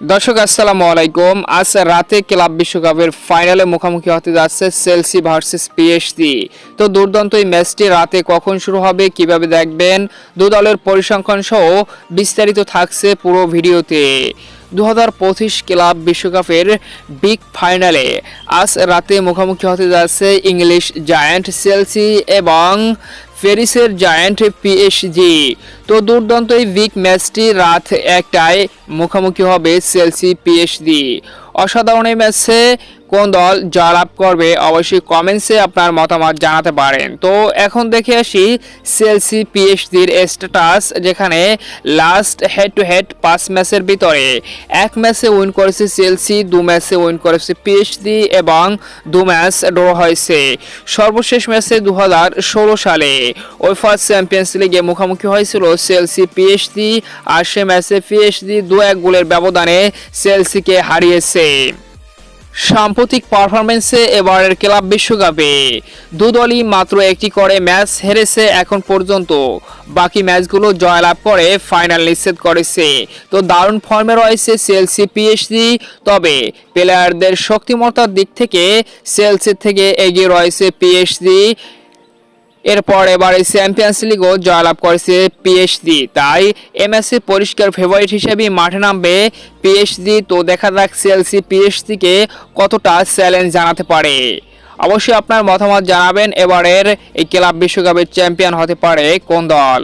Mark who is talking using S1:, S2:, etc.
S1: দর্শক, আসসালামু আলাইকুম। আজ রাতে ক্লাব বিশ্বকাপের ফাইনালে মুখোমুখি হতে যাচ্ছে সেলসি ভার্সেস পিএসজি। তো দুর্দান্ত এই ম্যাচটি রাতে কখন শুরু হবে, কীভাবে দেখবেন? দু দলের পরিসংখ্যান সহ বিস্তারিত থাকছে পুরো ভিডিওতে। দু হাজার পঁচিশ ক্লাব বিশ্বকাপের বিগ ফাইনালে আজ রাতে মুখোমুখি হতে যাচ্ছে ইংলিশ জায়ান্ট সেলসি এবং প্যারিসের জায়ান্ট পিএসজি। তো দুর্দান্ত এই বিগ ম্যাচটি রাত একটায় মুখোমুখি হবে সেলসি পিএসজি। অসাধারণ এই ম্যাচে কোন দল জয়লাভ করবে অবশ্যই কমেন্টসে আপনার মতামত জানাতে পারেন। তো এখন দেখে আসি চেলসি পিএসজির স্ট্যাটাস যেখানে লাস্ট হেড টু হেড পাঁচ ম্যাচের ভিতরে। এক ম্যাচে উইন করেছে চেলসি দু ম্যাচে উইন করেছে পিএসজি এবং দু ম্যাচ ড্র হয়েছে। সর্বশেষ ম্যাচে দু হাজার ষোলো সালে ওয়েফা চ্যাম্পিয়ন্স লিগে মুখোমুখি হয়েছিল চেলসি পিএসজি আর সে ম্যাচে পিএসজি দু এক গোলের ব্যবধানে চেলসিকে হারিয়েছে। সাম্প্রতিক পারফরমেন্সে এবারের ক্লাব বিশ্বকাপে। দু দলই মাত্র একটি করে ম্যাচ হেরেছে এখন পর্যন্ত। বাকি ম্যাচগুলো জয়লাভ করে ফাইনাল নিশ্চিত করেছে। তো দারুণ ফর্মে রয়েছে সেলসি পিএসজি তবে প্লেয়ারদের শক্তিমত্তার দিক থেকে সেলসির থেকে এগিয়ে রয়েছে পিএসজি এরপর এবারে চ্যাম্পিয়ন্স লিগও জয়লাভ করেছে পিএসজি তাই এমএসসি পরিষ্কার ফেভারিট হিসেবে মাঠে নামবে পিএসজি তো দেখা যাক চেলসি পিএসজিকে কতটা চ্যালেঞ্জ জানাতে পারে। অবশ্যই আপনার মতামত জানাবেন, এবারের এই ক্লাব বিশ্বকাপের চ্যাম্পিয়ন হতে পারে কোন দল?